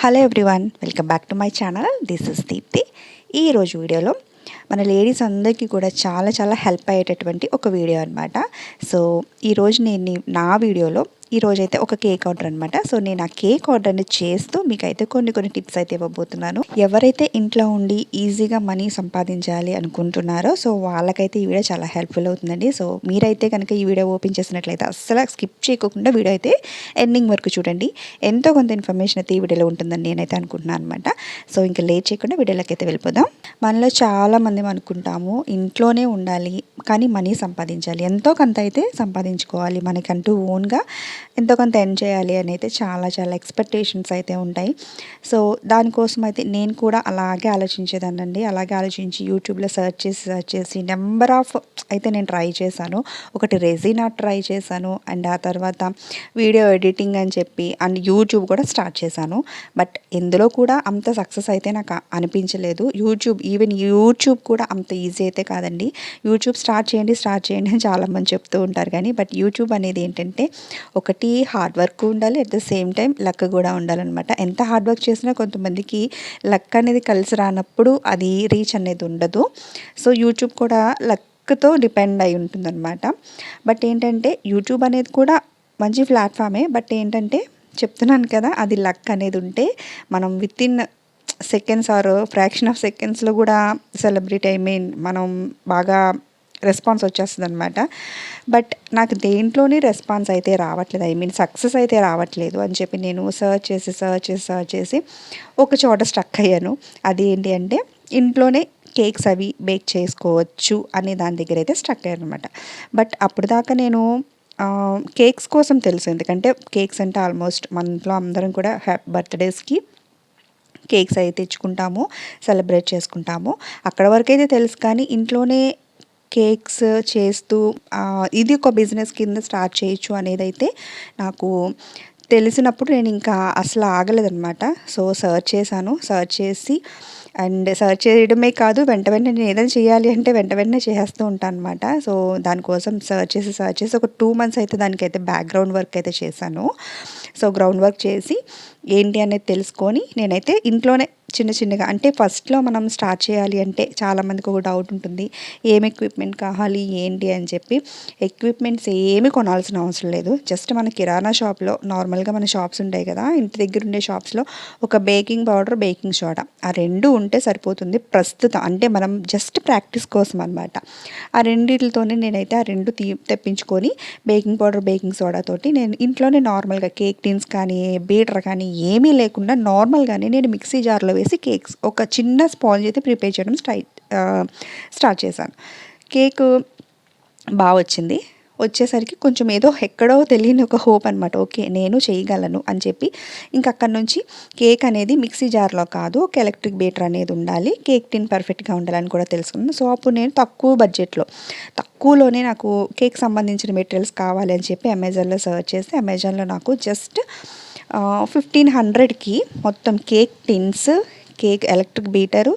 Hello everyone welcome back to my channel this is Deepthi ఈరోజు వీడియోలో మన ladies అందరికీ కూడా చాలా చాలా హెల్ప్ అయ్యేటటువంటి ఒక వీడియో అనమాట సో ఈరోజు నేను నా వీడియోలో ఈరోజు అయితే ఒక కేక్ ఆర్డర్ అనమాట సో నేను ఆ కేక్ ఆర్డర్ని చేస్తూ మీకు అయితే కొన్ని కొన్ని టిప్స్ అయితే ఇవ్వబోతున్నాను. ఎవరైతే ఇంట్లో ఉండి ఈజీగా మనీ సంపాదించాలి అనుకుంటున్నారో సో వాళ్ళకైతే ఈ వీడియో చాలా హెల్ప్ఫుల్ అవుతుందండి. సో మీరైతే కనుక ఈ వీడియో ఓపెన్ చేసినట్లయితే అస్సలు స్కిప్ చేయకుండా వీడియో అయితే ఎండింగ్ వరకు చూడండి. ఎంతో కొంత ఇన్ఫర్మేషన్ అయితే ఈ వీడియోలో ఉంటుందని నేనైతే అనుకుంటున్నాను అనమాట సో ఇంకా లేట్ చేయకుండా వీడియోలోకి అయితే వెళ్ళిపోదాం. మనలో చాలామంది అనుకుంటాము ఇంట్లోనే ఉండాలి కానీ మనీ సంపాదించాలి. ఎంతో కొంత అయితే సంపాదించుకోవాలి మనకంటూ ఓన్గా ఎంతో కొంత ఎన్ చేయాలి అని అయితే చాలా చాలా ఎక్స్పెక్టేషన్స్ అయితే ఉంటాయి. సో దానికోసం అయితే నేను కూడా అలాగే ఆలోచించేదానండి అలాగే ఆలోచించి యూట్యూబ్లో సెర్చ్ చేసి సెర్చ్ చేసి నెంబర్ ఆఫ్ అయితే నేను ట్రై చేశాను. ఒకటి రెజినా ట్రై చేశాను. అండ్ ఆ తర్వాత వీడియో ఎడిటింగ్ అని చెప్పి అండ్ యూట్యూబ్ కూడా స్టార్ట్ చేశాను. బట్ ఇందులో కూడా అంత సక్సెస్ అయితే నాకు అనిపించలేదు. యూట్యూబ్ ఈవెన్ యూట్యూబ్ కూడా అంత ఈజీ అయితే కాదండి. యూట్యూబ్ స్టార్ట్ చేయండి స్టార్ట్ చేయండి అని చాలామంది చెప్తూ ఉంటారు కానీ బట్ యూట్యూబ్ అనేది ఏంటంటే ఒకటి హార్డ్ వర్క్ ఉండాలి at the same time luck కూడా ఉండాలన్నమాట. ఎంత హార్డ్ వర్క్ చేసినా కొంతమందికి లక్ అనేది కలిసి రానప్పుడు అది రీచ్ అనేది ఉండదు. సో యూట్యూబ్ కూడా లక్తో డిపెండ్ అయి ఉంటుందన్నమాట. బట్ ఏంటంటే యూట్యూబ్ అనేది కూడా మంచి ప్లాట్ఫామే బట్ ఏంటంటే చెప్తున్నాను కదా అది లక్ అనేది ఉంటే మనం within seconds or fraction of సెకండ్స్లో కూడా సెలబ్రిటీ ఐ మీన్ మనం బాగా రెస్పాన్స్ వచ్చేస్తుంది అనమాట బట్ నాకు దేంట్లోనే రెస్పాన్స్ అయితే రావట్లేదు. ఐ మీన్ సక్సెస్ అయితే రావట్లేదు అని చెప్పి నేను సర్చ్ చేసి సర్చ్ చేసి సర్చ్ చేసి ఒక చోట స్టక్ అయ్యాను. అది ఏంటి అంటే ఇంట్లోనే కేక్స్ అవి బేక్ చేసుకోవచ్చు అనే దాని దగ్గర అయితే స్టక్ అయ్యాను అనమాట బట్ అప్పుడు దాకా నేను కేక్స్ కోసం తెలుసు. ఎందుకంటే కేక్స్ అంటే ఆల్మోస్ట్ మన ఇంట్లో అందరం కూడా హ్యాపీ బర్త్డేస్కి కేక్స్ అయితే తెచ్చుకుంటాము సెలబ్రేట్ చేసుకుంటాము. అక్కడ వరకు అయితే తెలుసు కానీ ఇంట్లోనే కేక్స్ చేస్తూ ఇది ఒక బిజినెస్ కింద స్టార్ట్ చేయొచ్చు అనేది అయితే నాకు తెలిసినప్పుడు నేను ఇంకా అసలు ఆగలేదనమాట సో సర్చ్ చేశాను. సర్చ్ చేసి అండ్ సర్చ్ చేయడమే కాదు వెంట వెంటనే నేను ఏదైనా చేయాలి అంటే వెంట వెంటనే చేస్తూ ఉంటాను అనమాట సో దానికోసం సర్చ్ చేసి సర్చ్ చేసి ఒక టూ మంత్స్ అయితే దానికైతే బ్యాక్గ్రౌండ్ వర్క్ అయితే చేశాను. సో గ్రౌండ్ వర్క్ చేసి ఏంటి అనేది తెలుసుకొని నేనైతే ఇంట్లోనే చిన్న చిన్నగా. అంటే ఫస్ట్లో మనం స్టార్ట్ చేయాలి అంటే చాలామందికి ఒక డౌట్ ఉంటుంది. ఏం ఎక్విప్మెంట్ కావాలి? ఏంటి? అని చెప్పి ఎక్విప్మెంట్స్ ఏమి కొనాల్సిన అవసరం లేదు. జస్ట్ మన కిరాణా షాప్లో నార్మల్గా మన షాప్స్ ఉంటాయి కదా ఇంటి దగ్గర ఉండే షాప్స్లో ఒక బేకింగ్ పౌడర్ బేకింగ్ సోడా. ఆ రెండు ఉంటే సరిపోతుంది ప్రస్తుతం. అంటే మనం జస్ట్ ప్రాక్టీస్ కోసం అనమాట ఆ రెండిటితోనే నేనైతే ఆ రెండు తీ తెప్పించుకొని బేకింగ్ పౌడర్ బేకింగ్ సోడా తోటి నేను ఇంట్లోనే నార్మల్గా కేక్ టిన్స్ కానీ బీటర్ కానీ ఏమీ లేకుండా నార్మల్గానే నేను మిక్సీ జార్లో వేసి కేక్స్ ఒక చిన్న స్పాంజ్ అయితే ప్రిపేర్ చేయడం స్టైట్ స్టార్ట్ చేశాను. కేక్ బాగా వచ్చింది. వచ్చేసరికి కొంచెం ఏదో ఎక్కడో తెలియని ఒక హోప్ అనమాట ఓకే నేను చేయగలను అని చెప్పి ఇంకా అక్కడ నుంచి కేక్ అనేది మిక్సీ జార్లో కాదు ఒక ఎలక్ట్రిక్ బీటర్ అనేది ఉండాలి. కేక్ టిన్ పర్ఫెక్ట్గా ఉండాలని కూడా తెలుసుకున్నాను సో అప్పుడు నేను తక్కువ బడ్జెట్లో తక్కువలోనే నాకు కేక్ సంబంధించిన మెటీరియల్స్ కావాలి అని చెప్పి అమెజాన్లో సర్చ్ చేస్తే అమెజాన్లో నాకు జస్ట్ ఫిఫ్టీన్ హండ్రెడ్కి మొత్తం cake tins cake electric beater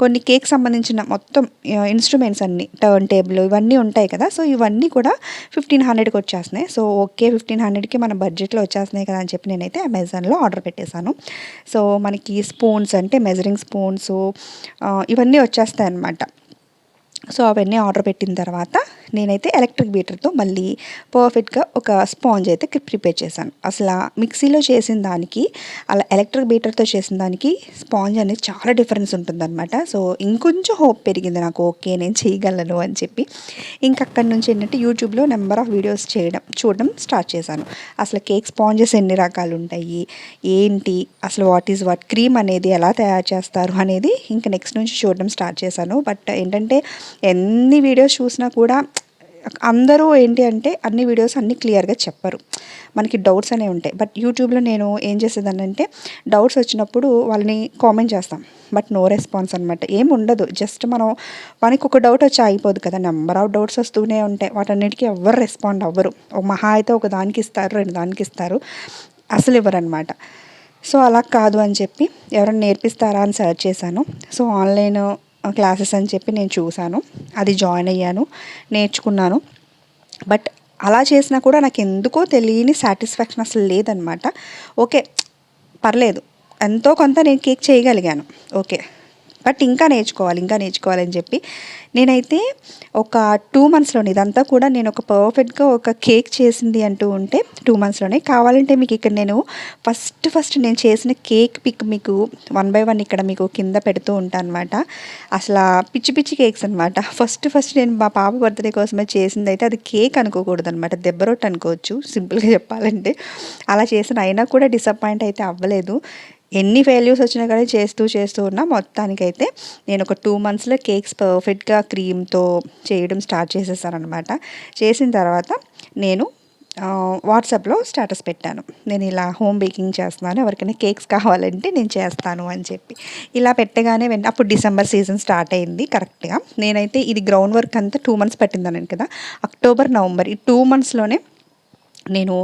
కొన్ని కేక్ సంబంధించిన మొత్తం ఇన్స్ట్రుమెంట్స్ అన్ని టర్న్ టేబుల్ ఇవన్నీ ఉంటాయి కదా. సో ఇవన్నీ కూడా ఫిఫ్టీన్ హండ్రెడ్కి వచ్చేస్తున్నాయి. సో ఓకే ఫిఫ్టీన్ హండ్రెడ్కి మన బడ్జెట్లో వచ్చేస్తున్నాయి కదా అని చెప్పి నేనైతే అమెజాన్లో ఆర్డర్ పెట్టేశాను. సో మనకి స్పూన్స్ అంటే మెజరింగ్ స్పూన్స్ ఇవన్నీ వచ్చేస్తాయి అన్నమాట సో అవన్నీ ఆర్డర్ పెట్టిన తర్వాత నేనైతే ఎలక్ట్రిక్ బీటర్తో మళ్ళీ పర్ఫెక్ట్గా ఒక స్పాంజ్ అయితే ప్రిపేర్ చేశాను. అసలు మిక్సీలో చేసిన దానికి అలా ఎలక్ట్రిక్ బీటర్తో చేసిన దానికి స్పాంజ్ అనేది చాలా డిఫరెన్స్ ఉంటుందన్నమాట. సో ఇంకొంచెం హోప్ పెరిగింది నాకు. ఓకే నేను చేయగలను అని చెప్పి. ఇంకక్కడి నుంచి ఏంటంటే యూట్యూబ్లో నెంబర్ ఆఫ్ వీడియోస్ చేయడం చూడడం స్టార్ట్ చేశాను. అసలు కేక్ స్పాంజెస్ ఎన్ని రకాలు ఉంటాయి? ఏంటి? అసలు వాట్ ఈజ్ వాట్? క్రీమ్ అనేది ఎలా తయారు చేస్తారు అనేది ఇంకా నెక్స్ట్ నుంచి చూడడం స్టార్ట్ చేశాను. బట్ ఏంటంటే ఎన్ని వీడియోస్ చూసినా కూడా అందరూ ఏంటి అంటే అన్ని వీడియోస్ అన్నీ క్లియర్గా చెప్పరు. మనకి డౌట్స్ అనేవి ఉంటాయి. బట్ యూట్యూబ్లో నేను ఏం చేసేదాన్ని అంటే డౌట్స్ వచ్చినప్పుడు వాళ్ళని కామెంట్ చేస్తాం. బట్ నో రెస్పాన్స్ అనమాట ఏం ఉండదు. జస్ట్ మనం మనకి ఒక డౌట్ వచ్చి అయిపోదు కదా. నెంబర్ ఆఫ్ డౌట్స్ వస్తూనే ఉంటాయి. వాటన్నిటికీ ఎవరు రెస్పాండ్ అవ్వరు. ఒక మహా అయితే ఒక దానికి ఇస్తారు రెండు దానికి ఇస్తారు. అసలు ఇవ్వరు అనమాట సో అలా కాదు అని చెప్పి ఎవరైనా నేర్పిస్తారా అని సెర్చ్ చేశాను. సో ఆన్లైన్ క్లాసెస్ అని చెప్పి నేను చూశాను. అది జాయిన్ అయ్యాను నేర్చుకున్నాను. బట్ అలా చేసినా కూడా నాకు ఎందుకో తెలియని సాటిస్ఫాక్షన్ అసలు లేదనమాట. ఓకే పర్లేదు. ఎంతో కొంత నేను కేక్ చేయగలిగాను. ఓకే. బట్ ఇంకా నేర్చుకోవాలి ఇంకా నేర్చుకోవాలని చెప్పి. నేనైతే ఒక టూ మంత్స్లోనే ఇదంతా కూడా నేను ఒక పర్ఫెక్ట్గా ఒక కేక్ చేసింది అంటూ ఉంటే టూ మంత్స్లోనే. కావాలంటే మీకు ఇక్కడ నేను ఫస్ట్ ఫస్ట్ నేను చేసిన కేక్ పిక్ మీకు వన్ బై వన్ ఇక్కడ మీకు కింద పెడుతూ ఉంటాను అనమాట అసలు పిచ్చి పిచ్చి కేక్స్ అనమాట ఫస్ట్ ఫస్ట్ నేను మా పాప బర్త్డే కోసమే చేసింది అయితే అది కేక్ అనుకోకూడదు అనమాట దెబ్బ రొట్టె అనుకోవచ్చు సింపుల్గా చెప్పాలంటే. అలా చేసిన అయినా కూడా డిసప్పాయింట్ అయితే అవ్వలేదు. ఎన్ని ఫెయిల్యూర్స్ వచ్చినా కానీ చేస్తూ చేస్తూ ఉన్నా మొత్తానికైతే నేను ఒక టూ మంత్స్లో కేక్స్ పర్ఫెక్ట్గా క్రీమ్తో చేయడం స్టార్ట్ చేసేసానమాట చేసిన తర్వాత నేను వాట్సాప్లో స్టేటస్ పెట్టాను. నేను ఇలా హోమ్ బేకింగ్ చేస్తున్నాను ఎవరికైనా కేక్స్ కావాలంటే నేను చేస్తాను అని చెప్పి. ఇలా పెట్టగానే వెంట అప్పుడు డిసెంబర్ సీజన్ స్టార్ట్ అయింది కరెక్ట్గా నేనైతే ఇది గ్రౌండ్ వర్క్ అంతా టూ మంత్స్ పట్టిందన్నాను కదా. అక్టోబర్ నవంబర్ ఈ టూ మంత్స్లోనే నేను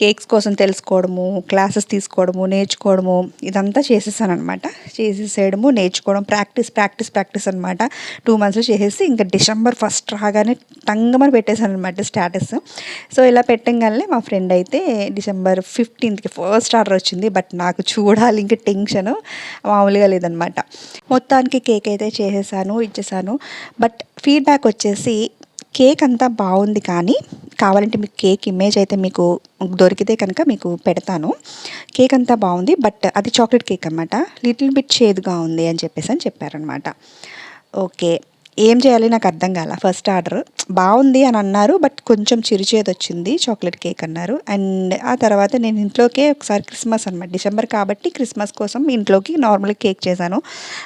కేక్స్ కోసం తెలుసుకోవడము క్లాసెస్ తీసుకోవడము నేర్చుకోవడము ఇదంతా చేసేసాను అనమాట చేసేసేయడము నేర్చుకోవడం ప్రాక్టీస్ ప్రాక్టీస్ ప్రాక్టీస్ అనమాట టూ మంత్స్లో చేసేసి ఇంకా డిసెంబర్ ఫస్ట్ రాగానే టంగమని పెట్టేశాను అనమాట స్టాటస్. సో ఇలా పెట్టంగానే మా ఫ్రెండ్ అయితే డిసెంబర్ ఫిఫ్టీన్త్కి ఫస్ట్ ఆర్డర్ వచ్చింది. బట్ నాకు చూడాలి ఇంకా టెన్షన్ మామూలుగా లేదనమాట మొత్తానికి కేక్ అయితే చేసేసాను ఇచ్చేసాను. బట్ ఫీడ్బ్యాక్ వచ్చేసి కేక్ అంతా బాగుంది కానీ కావాలంటే మీకు కేక్ ఇమేజ్ అయితే మీకు దొరికితే కనుక మీకు పెడతాను. కేక్ అంతా బాగుంది బట్ అది చాక్లెట్ కేక్ అనమాట లిటిల్ బిట్ చేదుగా ఉంది అని చెప్పేసి అని చెప్పారనమాట ఓకే. ఏం చేయాలి? నాకు అర్థం కాల. First order. బాగుంది అని అన్నారు బట్ కొంచెం చిరుచేది వచ్చింది. చాక్లెట్ కేక్ అన్నారు. అండ్ ఆ తర్వాత నేను ఇంట్లోకే ఒకసారి క్రిస్మస్ అనమాట డిసెంబర్ కాబట్టి క్రిస్మస్ కోసం ఇంట్లోకి నార్మల్ కేక్ చేశాను.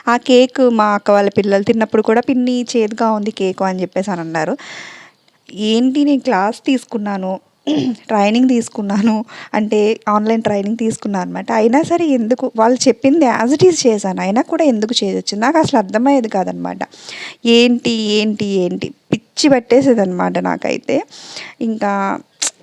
ఆ కేక్ మా అక్క వాళ్ళ పిల్లలు తిన్నప్పుడు కూడా పిన్ని చేదుగా ఉంది కేక్ అని చెప్పేసి అని అన్నారు. ఏంటి నేను క్లాస్ తీసుకున్నాను? ట్రైనింగ్ తీసుకున్నాను. అంటే ఆన్లైన్ ట్రైనింగ్ తీసుకున్నాను అనమాట అయినా సరే ఎందుకు వాళ్ళు చెప్పింది యాజ్ ఇట్ ఈస్ చేశాను. అయినా కూడా ఎందుకు చేయొచ్చు? నాకు అసలు అర్థమయ్యేది కాదనమాట ఏంటి ఏంటి ఏంటి? పిచ్చి పట్టేసేది అనమాట నాకైతే. ఇంకా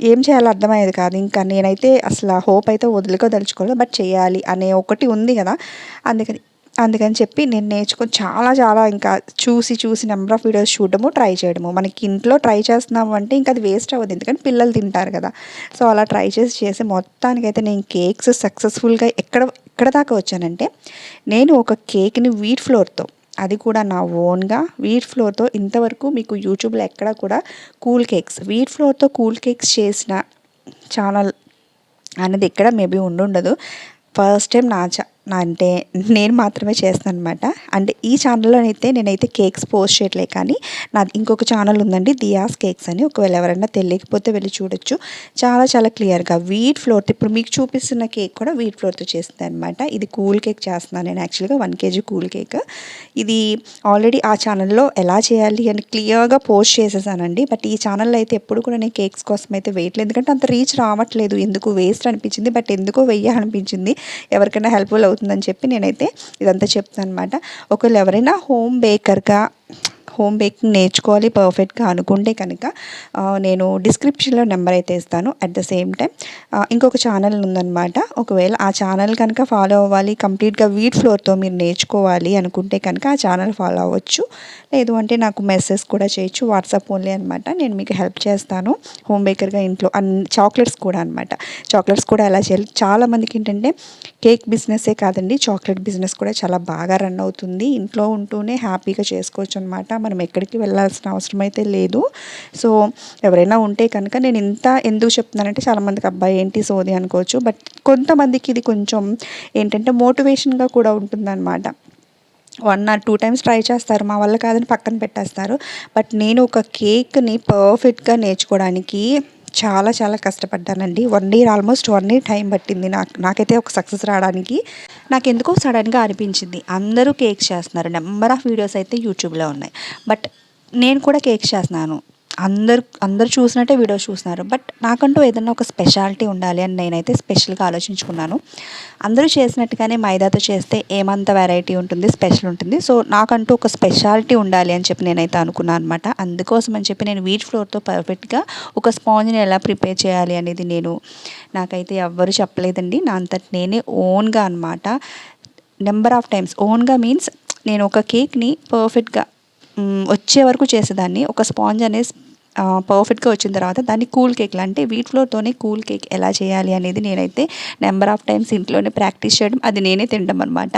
ఏం చేయాలో అర్థమయ్యేది కాదు. ఇంకా నేనైతే అసలు హోప్ అయితే వదులుకోదలుచుకోలేదు. బట్ చేయాలి అనే ఒకటి ఉంది కదా. అందుకని అందుకని చెప్పి నేను నేర్చుకొని చాలా చాలా ఇంకా చూసి చూసి నెంబర్ ఆఫ్ వీడియోస్ చూడడము ట్రై చేయడము. మనకి ఇంట్లో ట్రై చేస్తున్నాము అంటే ఇంకా అది వేస్ట్ అవ్వదు. ఎందుకంటే పిల్లలు తింటారు కదా. సో అలా ట్రై చేసి చేసి మొత్తానికైతే నేను కేక్స్ సక్సెస్ఫుల్గా ఎక్కడ ఎక్కడ దాకా వచ్చానంటే నేను ఒక కేక్ని వీట్ ఫ్లోర్తో అది కూడా నా ఓన్గా వీట్ ఫ్లోర్తో ఇంతవరకు మీకు యూట్యూబ్లో ఎక్కడ కూడా కూల్ కేక్స్ వీట్ ఫ్లోర్తో కూల్ కేక్స్ చేసిన ఛానల్ అనేది ఎక్కడ మేబీ ఉండుండదు. ఫస్ట్ టైం నా అంటే నేను మాత్రమే చేస్తాను అనమాట అంటే ఈ ఛానల్లో అయితే నేనైతే కేక్స్ పోస్ట్ చేయట్లే కానీ నా ఇంకొక ఛానల్ ఉందండి దియాస్ కేక్స్ అని. ఒకవేళ ఎవరైనా తెలియకపోతే వెళ్ళి చూడొచ్చు. చాలా చాలా క్లియర్గా వీట్ ఫ్లోర్తో ఇప్పుడు మీకు చూపిస్తున్న కేక్ కూడా వీట్ ఫ్లోర్తో చేస్తుంది అనమాట ఇది కూల్ కేక్ చేస్తున్నాను నేను యాక్చువల్గా వన్ కేజీ కూల్ కేక్. ఇది ఆల్రెడీ ఆ ఛానల్లో ఎలా చేయాలి అని క్లియర్గా పోస్ట్ చేసేసానండి. బట్ ఈ ఛానల్లో అయితే ఎప్పుడు కూడా నేను కేక్స్ కోసం అయితే వేయట్లేదు ఎందుకంటే అంత రీచ్ రావట్లేదు. ఎందుకు వేస్ట్ అనిపించింది? బట్ ఎందుకో వెయ్యాలనిపించింది. ఎవరికైనా హెల్ప్ఫుల్ అవుతుంది అవుతుందని చెప్పి నేనైతే ఇదంతా చెప్తాను అనమాట ఒకవేళ ఎవరైనా హోమ్ బేకర్గా హోమ్ బేకింగ్ నేర్చుకోవాలి పర్ఫెక్ట్గా అనుకుంటే కనుక నేను డిస్క్రిప్షన్లో నెంబర్ అయితే ఇస్తాను. అట్ ద సేమ్ టైం ఇంకొక ఛానల్ ఉందన్నమాట. ఒకవేళ ఆ ఛానల్ కనుక ఫాలో అవ్వాలి కంప్లీట్గా వీట్ ఫ్లోర్తో మీరు నేర్చుకోవాలి అనుకుంటే కనుక ఆ ఛానల్ ఫాలో అవ్వచ్చు. లేదు అంటే నాకు మెసేజ్ కూడా చేయొచ్చు వాట్సాప్ ఓన్లీ అనమాట నేను మీకు హెల్ప్ చేస్తాను. హోమ్ బేకర్గా ఇంట్లో అన్ని చాక్లెట్స్ కూడా అనమాట చాక్లెట్స్ కూడా ఎలా చేయాలి. చాలామందికి ఏంటంటే కేక్ బిజినెస్సే కాదండి చాక్లెట్ బిజినెస్ కూడా చాలా బాగా రన్ అవుతుంది. ఇంట్లో ఉంటూనే హ్యాపీగా చేసుకోవచ్చు అనమాట మనం ఎక్కడికి వెళ్ళాల్సిన అవసరం అయితే లేదు. సో ఎవరైనా ఉంటే కనుక నేను ఇంత ఎందుకు చెప్తున్నానంటే చాలామందికి అబ్బాయి ఏంటి సోది అనుకోవచ్చు. బట్ కొంతమందికి ఇది కొంచెం ఏంటంటే మోటివేషన్గా కూడా ఉంటుందన్నమాట. One or two times try చేస్తారు. మా వల్ల కాదని పక్కన పెట్టేస్తారు. బట్ నేను ఒక కేక్ని పర్ఫెక్ట్గా నేర్చుకోవడానికి చాలా చాలా కష్టపడ్డానండి. One year almost one year time పట్టింది నాకు. నాకైతే ఒక సక్సెస్ రావడానికి. నాకు ఎందుకో సడన్గా అనిపించింది. అందరూ కేక్స్ చేస్తున్నారు. నెంబర్ ఆఫ్ వీడియోస్ అయితే యూట్యూబ్లో ఉన్నాయి. బట్ నేను కూడా కేక్స్ చేస్తున్నాను. అందరు అందరు చూసినట్టే వీడియోస్ చూస్తున్నారు. బట్ నాకంటూ ఏదన్నా ఒక స్పెషాలిటీ ఉండాలి అని నేనైతే స్పెషల్గా ఆలోచించుకున్నాను. అందరూ చేసినట్టుగానే మైదాతో చేస్తే ఏమంత వెరైటీ ఉంటుంది స్పెషల్ ఉంటుంది. సో నాకంటూ ఒక స్పెషాలిటీ ఉండాలి అని చెప్పి నేనైతే అనుకున్నాను అనమాట అందుకోసం అని చెప్పి నేను వీట్ ఫ్లోర్తో పర్ఫెక్ట్గా ఒక స్పాంజ్ని ఎలా ప్రిపేర్ చేయాలి అనేది నేను నాకైతే ఎవ్వరు చెప్పలేదండి. నా అంతటి నేనే ఓన్గా అనమాట నెంబర్ ఆఫ్ టైమ్స్ ఓన్గా మీన్స్ నేను ఒక కేక్ని పర్ఫెక్ట్గా వచ్చే వరకు చేసేదాన్ని. ఒక స్పాంజ్ అనేది పర్ఫెక్ట్గా వచ్చిన తర్వాత దాన్ని కూల్ కేక్లు అంటే వీట్ ఫ్లోర్తోనే కూల్ కేక్ ఎలా చేయాలి అనేది నేనైతే నెంబర్ ఆఫ్ టైమ్స్ ఇంట్లోనే ప్రాక్టీస్ చేయడం అది నేనే తినడం అనమాట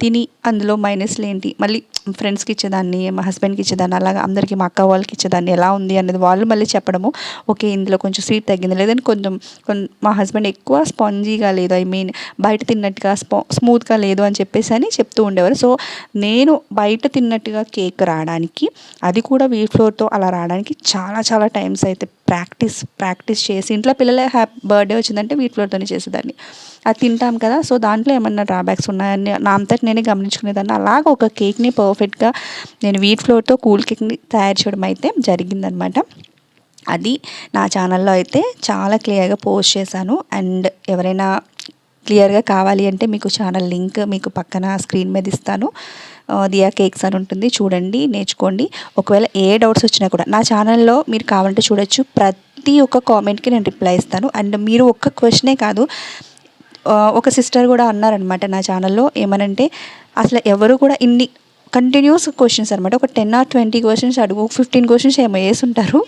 తిని అందులో మైనస్లు ఏంటి? మళ్ళీ ఫ్రెండ్స్కి ఇచ్చేదాన్ని మా హస్బెండ్కి ఇచ్చేదాన్ని అలాగా అందరికీ మా అక్క వాళ్ళకి ఇచ్చేదాన్ని ఎలా ఉంది అనేది వాళ్ళు మళ్ళీ చెప్పడము. ఓకే ఇందులో కొంచెం స్వీట్ తగ్గింది. లేదంటే కొంచెం మా హస్బెండ్ ఎక్కువ స్పాంజీగా లేదు. ఐ మీన్ బయట తిన్నట్టుగా స్పా స్మూత్గా లేదు అని చెప్పేసి అని చెప్తూ ఉండేవారు. సో నేను బయట తిన్నట్టుగా కేక్ రావడానికి అది కూడా వీట్ ఫ్లోర్తో అలా రావడానికి చాలా చాలా టైమ్స్ అయితే ప్రాక్టీస్ ప్రాక్టీస్ చేసి ఇంట్లో పిల్లల హ్యాపీ బర్త్డే వచ్చిందంటే వీట్ ఫ్లోర్తోనే చేసేదాన్ని. అది తింటాం కదా. సో దాంట్లో ఏమన్నా డ్రాబ్యాక్స్ ఉన్నాయని నా అంతటి నేనే గమనించుకునేదాన్ని. అలాగ ఒక కేక్ని పర్ఫెక్ట్గా నేను వీట్ ఫ్లోర్తో కూల్ కేక్ని తయారు చేయడం అయితే జరిగిందనమాట. అది నా ఛానల్లో అయితే చాలా క్లియర్గా పోస్ట్ చేశాను. అండ్ ఎవరైనా క్లియర్గా కావాలి అంటే మీకు ఛానల్ లింక్ మీకు పక్కన స్క్రీన్ మీద ఇస్తాను. ఆ, దియా కేక్స్ అని ఉంటుంది. చూడండి నేర్చుకోండి. ఒకవేళ ఏ డౌట్స్ వచ్చినా కూడా నా ఛానల్లో మీరు కావాలంటే చూడొచ్చు. ప్రతి ఒక్క కామెంట్కి నేను రిప్లై ఇస్తాను. అండ్ మీరు ఒక్క క్వశ్చనే కాదు ఒక సిస్టర్ కూడా అన్నారనమాట నా ఛానల్లో ఏమనంటే అసలు ఎవరు కూడా ఇన్ని కంటిన్యూస్ క్వశ్చన్స్ అనమాట ఒక టెన్ ఆర్ ట్వంటీ క్వశ్చన్స్ అడుగు ఫిఫ్టీన్ క్వశ్చన్స్ ఏమో వేసుంటారు.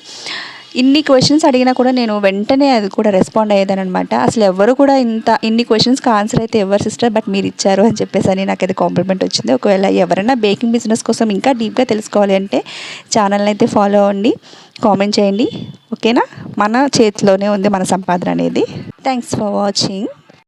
ఇన్ని క్వశ్చన్స్ అడిగినా కూడా నేను వెంటనే అది కూడా రెస్పాండ్ అయ్యేదాని అనమాట అసలు ఎవరు కూడా ఇంత ఇన్ని క్వశ్చన్స్కి ఆన్సర్ అయితే ఎవరు సిస్టర్ బట్ మీరు ఇచ్చారు అని చెప్పేసి అని నాకు అది కాంప్లిమెంట్ వచ్చింది. ఒకవేళ ఎవరైనా బేకింగ్ బిజినెస్ కోసం ఇంకా డీప్గా తెలుసుకోవాలి అంటే ఛానల్ని అయితే ఫాలో అవ్వండి కామెంట్ చేయండి. ఓకేనా? మన చేతిలోనే ఉంది మన సంపాదన అనేది. Thanks for watching